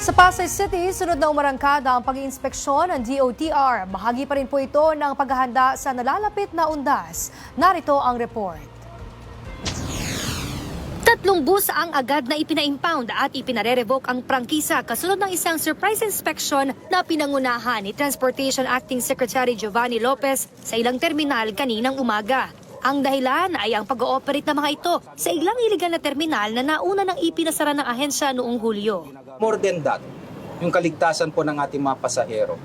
Sa Pasay City, sunod na umarangkada ang pag-iinspeksyon ng DOTR. Bahagi pa rin po ito ng paghahanda sa nalalapit na undas. Narito ang report. Tatlong bus ang agad na ipina-impound at ipinare-revoke ang prangkisa kasunod ng isang surprise inspection na pinangunahan ni Transportation Acting Secretary Giovanni Lopez sa ilang terminal kaninang umaga. Ang dahilan ay ang pag-ooperate ng mga ito sa ilang iligal na terminal na nauna ng ipinasara ng ahensya noong Hulyo. More than that, yung kaligtasan po ng ating mga pasahero.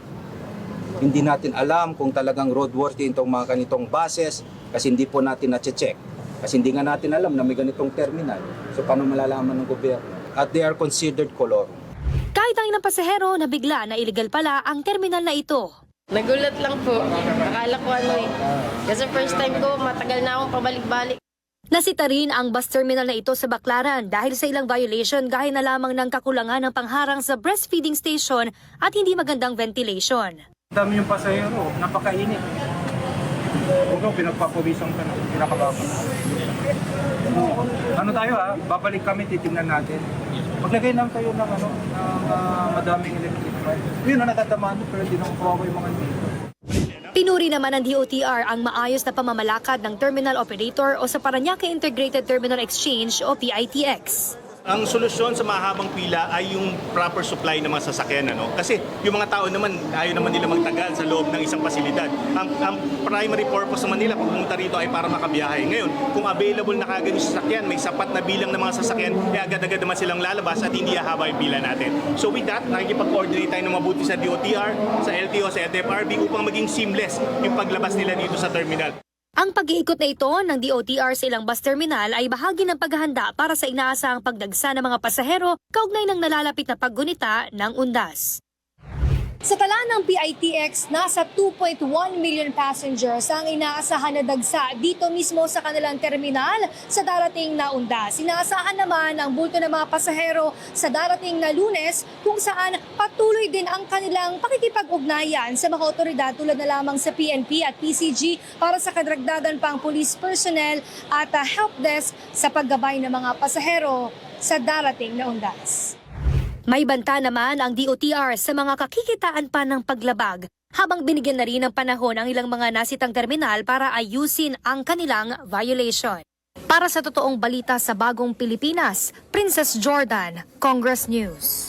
Hindi natin alam kung talagang roadworthy itong mga ganitong buses kasi hindi po natin na-check. Kasi hindi nga natin alam na may ganitong terminal. So paano malalaman ng gobyerno? At they are considered color. Kahit ang ilang pasahero na bigla na illegal pala ang terminal na ito. Nagulat lang po. Akala ko ano eh. Kasi first time ko, matagal na akong pabalik-balik. Nasita rin ang bus terminal na ito sa Baclaran dahil sa ilang violation gaya na lamang ng kakulangan ng pangharang sa breastfeeding station at hindi magandang ventilation. dami yung pasahero, napakainit. Huwag pinagpapawisan ka na, pinakababa. Ano tayo ha, babalik kami, titingnan natin. Maglagay lang tayo ng ano, ng ah, madaming electric fan. Yun na natatamaan pero hindi naman kawawa yung mga dito. Pinuri naman ng DOTR ang maayos na pamamalakad ng terminal operator o sa Paranaque Integrated Terminal Exchange o PITX. Ang solusyon sa mahabang pila ay yung proper supply ng mga sasakyan. Ano? Kasi yung mga tao naman, ayaw naman nila magtagal sa loob ng isang pasilidad. Ang, ang primary purpose naman nila pag pumunta rito ay para makabiyahe. Ngayon, kung available na kagad yung sasakyan, may sapat na bilang ng mga sasakyan, eh agad-agad naman silang lalabas at hindi hahaba yung pila natin. So with that, nakikipag-coordinate tayo ng mabuti sa DOTR, sa LTO, sa LTFRB upang maging seamless yung paglabas nila dito sa terminal. Ang pag-iikot na ito ng DOTR sa ilang bus terminal ay bahagi ng paghahanda para sa inaasahang pagdagsa ng mga pasahero kaugnay ng nalalapit na paggunita ng undas. Sa tala ng PITX, nasa 2.1 million passengers ang inaasahan na dagsa dito mismo sa kanilang terminal sa darating na undas. Inaasahan naman ang bulto ng mga pasahero sa darating na lunes kung saan patuloy din ang kanilang pakikipag-ugnayan sa mga otoridad tulad na lamang sa PNP at PCG para sa kadragdagan pang police personnel at uh, help desk sa paggabay ng mga pasahero sa darating na undas. May banta naman ang DOTR sa mga kakikitaan pa ng paglabag habang binigyan na rin ng panahon ang ilang mga nasitang terminal para ayusin ang kanilang violation. Para sa totoong balita sa bagong Pilipinas, Princess Jordan, Congress News.